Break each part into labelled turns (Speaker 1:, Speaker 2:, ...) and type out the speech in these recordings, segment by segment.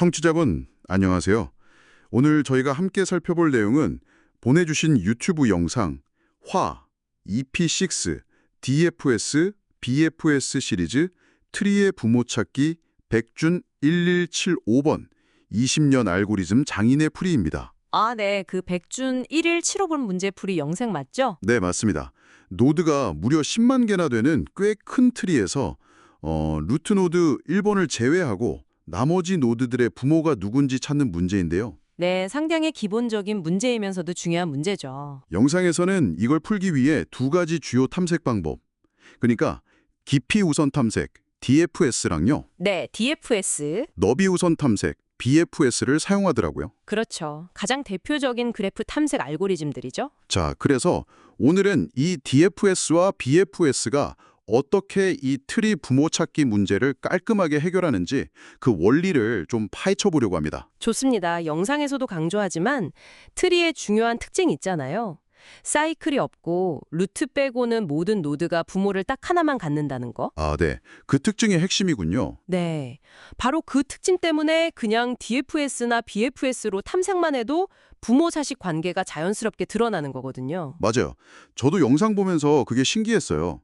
Speaker 1: 청취자분, 안녕하세요. 오늘 저희가 함께 살펴볼 내용은 보내주신 유튜브 영상 화, EP6, DFS, BFS 시리즈 트리의 부모 찾기 백준 1175번 20년 알고리즘 장인의 풀이입니다.
Speaker 2: 아, 네. 그 백준 1일 7호분 문제풀이 영상 맞죠?
Speaker 1: 네, 맞습니다. 노드가 무려 10만 개나 되는 꽤 큰 트리에서 어, 루트 노드 1번을 제외하고 나머지 노드들의 부모가 누군지 찾는 문제인데요.
Speaker 2: 네, 상당히 기본적인 문제이면서도 중요한 문제죠.
Speaker 1: 영상에서는 이걸 풀기 위해 두 가지 주요 탐색 방법, 그러니까 깊이 우선 탐색, DFS랑요,
Speaker 2: 네, DFS.
Speaker 1: 너비 우선 탐색, BFS를 사용하더라고요.
Speaker 2: 그렇죠. 가장 대표적인 그래프 탐색 알고리즘들이죠.
Speaker 1: 자, 그래서 오늘은 이 DFS와 BFS가 어떻게 이 트리 부모 찾기 문제를 깔끔하게 해결하는지 그 원리를 좀 파헤쳐 보려고 합니다.
Speaker 2: 좋습니다. 영상에서도 강조하지만 트리의 중요한 특징이 있잖아요. 사이클이 없고 루트 빼고는 모든 노드가 부모를 딱 하나만 갖는다는 거.
Speaker 1: 아, 네. 그 특징이 핵심이군요.
Speaker 2: 네. 바로 그 특징 때문에 그냥 DFS나 BFS로 탐색만 해도 부모 자식 관계가 자연스럽게 드러나는 거거든요.
Speaker 1: 맞아요. 저도 영상 보면서 그게 신기했어요.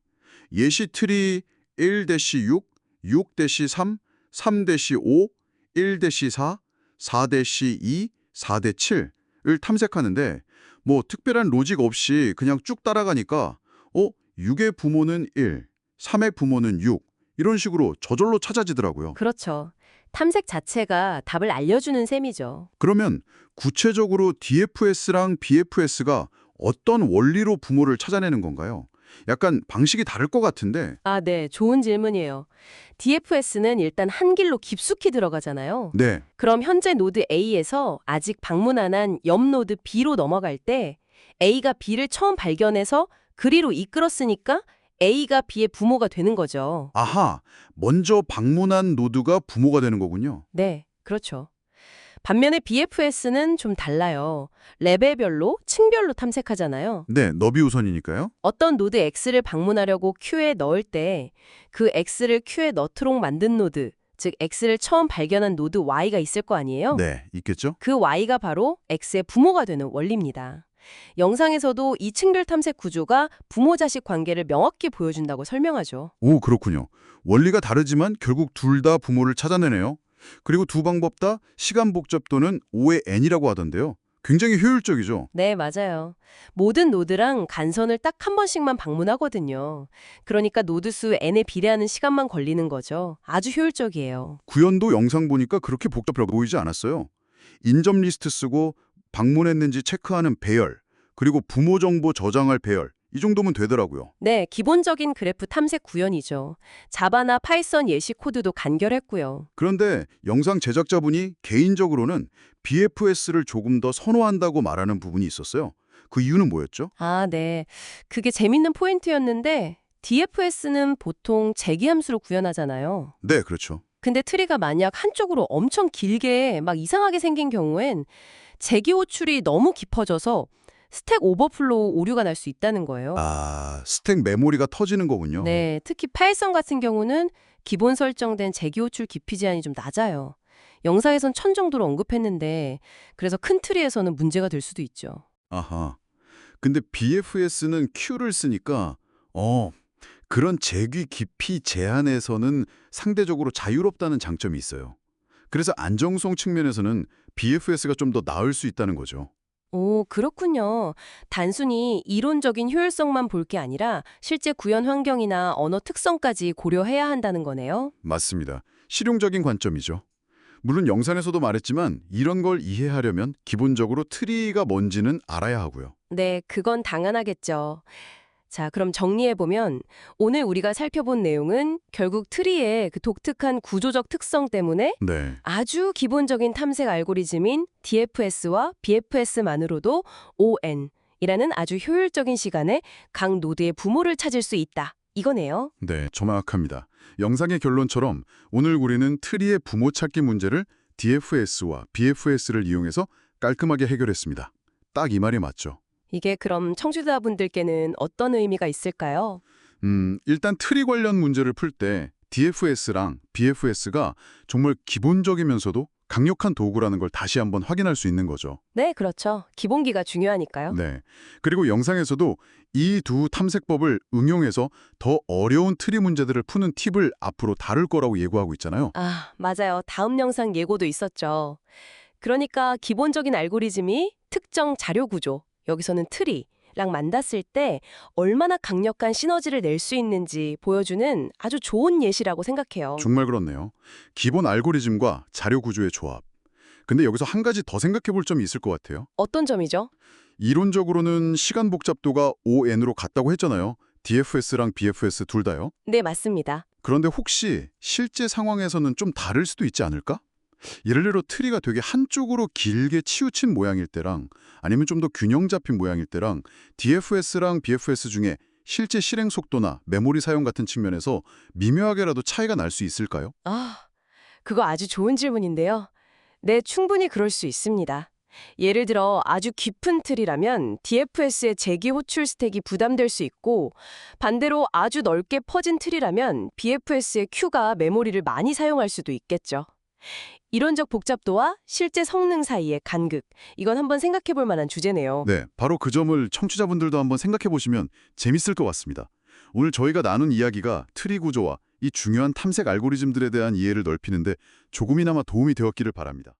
Speaker 1: 예시 트리 1-6, 6-3, 3-5, 1-4, 4-2, 4-7을 탐색하는데 뭐 특별한 로직 없이 그냥 쭉 따라가니까 어? 6의 부모는 1, 3의 부모는 6 이런 식으로 저절로 찾아지더라고요.
Speaker 2: 그렇죠. 탐색 자체가 답을 알려주는 셈이죠.
Speaker 1: 그러면 구체적으로 DFS랑 BFS가 어떤 원리로 부모를 찾아내는 건가요? 약간 방식이 다를 것 같은데
Speaker 2: 아, 네. 좋은 질문이에요. DFS는 일단 한 길로 깊숙이 들어가잖아요.
Speaker 1: 네,
Speaker 2: 그럼 현재 노드 A에서 아직 방문 안 한 옆 노드 B로 넘어갈 때 A가 B를 처음 발견해서 그리로 이끌었으니까 A가 B의 부모가 되는 거죠.
Speaker 1: 아하, 먼저 방문한 노드가 부모가 되는 거군요.
Speaker 2: 네, 그렇죠. 반면에 BFS는 좀 달라요. 레벨별로, 층별로 탐색하잖아요.
Speaker 1: 네, 너비 우선이니까요.
Speaker 2: 어떤 노드 X를 방문하려고 큐에 넣을 때 그 X를 큐에 넣도록 만든 노드, 즉 X를 처음 발견한 노드 Y가 있을 거 아니에요?
Speaker 1: 네, 있겠죠?
Speaker 2: 그 Y가 바로 X의 부모가 되는 원리입니다. 영상에서도 이 층별 탐색 구조가 부모-자식 관계를 명확히 보여준다고 설명하죠.
Speaker 1: 오, 그렇군요. 원리가 다르지만 결국 둘 다 부모를 찾아내네요. 그리고 두 방법 다 시간 복잡 도는 5의 n이라고 하던데요. 굉장히 효율적이죠.
Speaker 2: 네, 맞아요. 모든 노드랑 간선을 딱 한 번씩만 방문하거든요. 그러니까 노드 수 n에 비례하는 시간만 걸리는 거죠. 아주 효율적이에요.
Speaker 1: 구현도 영상 보니까 그렇게 복잡해 보이지 않았어요. 인접 리스트 쓰고 방문했는지 체크하는 배열, 그리고 부모 정보 저장할 배열, 이 정도면 되더라고요.
Speaker 2: 네, 기본적인 그래프 탐색 구현이죠. 자바나 파이썬 예시 코드도 간결했고요.
Speaker 1: 그런데 영상 제작자분이 개인적으로는 BFS를 조금 더 선호한다고 말하는 부분이 있었어요. 그 이유는 뭐였죠?
Speaker 2: 아, 네. 그게 재밌는 포인트였는데 DFS는 보통 재기함수로 구현하잖아요.
Speaker 1: 네, 그렇죠.
Speaker 2: 근데 트리가 만약 한쪽으로 엄청 길게 막 이상하게 생긴 경우엔 재기 호출이 너무 깊어져서 스택 오버플로우 오류가 날 수 있다는 거예요.
Speaker 1: 아, 스택 메모리가 터지는 거군요.
Speaker 2: 네, 특히 파이썬 같은 경우는 기본 설정된 재기 호출 깊이 제한이 좀 낮아요. 영상에선 천 정도로 언급했는데 그래서 큰 트리에서는 문제가 될 수도 있죠.
Speaker 1: 아하. 근데 BFS는 Q를 쓰니까 어, 그런 재귀 깊이 제한에서는 상대적으로 자유롭다는 장점이 있어요. 그래서 안정성 측면에서는 BFS가 좀 더 나을 수 있다는 거죠.
Speaker 2: 오, 그렇군요. 단순히 이론적인 효율성만 볼 게 아니라 실제 구현 환경이나 언어 특성까지 고려해야 한다는 거네요.
Speaker 1: 맞습니다. 실용적인 관점이죠. 물론 영상에서도 말했지만 이런 걸 이해하려면 기본적으로 트리가 뭔지는 알아야 하고요.
Speaker 2: 네, 그건 당연하겠죠. 자, 그럼 정리해보면 오늘 우리가 살펴본 내용은 결국 트리의 그 독특한 구조적 특성 때문에
Speaker 1: 네.
Speaker 2: 아주 기본적인 탐색 알고리즘인 DFS와 BFS만으로도 ON이라는 아주 효율적인 시간에 각 노드의 부모를 찾을 수 있다. 이거네요.
Speaker 1: 네, 정확합니다. 영상의 결론처럼 오늘 우리는 트리의 부모 찾기 문제를 DFS와 BFS를 이용해서 깔끔하게 해결했습니다. 딱 이 말이 맞죠.
Speaker 2: 이게 그럼 청취자분들께는 어떤 의미가 있을까요?
Speaker 1: 음, 일단 트리 관련 문제를 풀 때 DFS랑 BFS가 정말 기본적이면서도 강력한 도구라는 걸 다시 한번 확인할 수 있는 거죠.
Speaker 2: 네, 그렇죠. 기본기가 중요하니까요.
Speaker 1: 네. 그리고 영상에서도 이 두 탐색법을 응용해서 더 어려운 트리 문제들을 푸는 팁을 앞으로 다룰 거라고 예고하고 있잖아요.
Speaker 2: 아, 맞아요. 다음 영상 예고도 있었죠. 그러니까 기본적인 알고리즘이 특정 자료 구조, 여기서는 트리랑 만났을 때 얼마나 강력한 시너지를 낼 수 있는지 보여주는 아주 좋은 예시라고 생각해요.
Speaker 1: 정말 그렇네요. 기본 알고리즘과 자료 구조의 조합. 근데 여기서 한 가지 더 생각해 볼 점이 있을 것 같아요.
Speaker 2: 어떤 점이죠?
Speaker 1: 이론적으로는 시간 복잡도가 5n으로 같다고 했잖아요. DFS랑 BFS 둘 다요.
Speaker 2: 네, 맞습니다.
Speaker 1: 그런데 혹시 실제 상황에서는 좀 다를 수도 있지 않을까? 예를 들어 트리가 되게 한쪽으로 길게 치우친 모양일 때랑 아니면 좀 더 균형 잡힌 모양일 때랑 DFS랑 BFS 중에 실제 실행 속도나 메모리 사용 같은 측면에서 미묘하게라도 차이가 날 수 있을까요?
Speaker 2: 아, 그거 아주 좋은 질문인데요. 네, 충분히 그럴 수 있습니다. 예를 들어 아주 깊은 틀이라면 DFS의 재기 호출 스택이 부담될 수 있고 반대로 아주 넓게 퍼진 틀이라면 BFS의 Q가 메모리를 많이 사용할 수도 있겠죠. 이론적 복잡도와 실제 성능 사이의 간극, 이건 한번 생각해 볼 만한 주제네요.
Speaker 1: 네, 바로 그 점을 청취자분들도 한번 생각해 보시면 재밌을 것 같습니다. 오늘 저희가 나눈 이야기가 트리 구조와 이 중요한 탐색 알고리즘들에 대한 이해를 넓히는데 조금이나마 도움이 되었기를 바랍니다.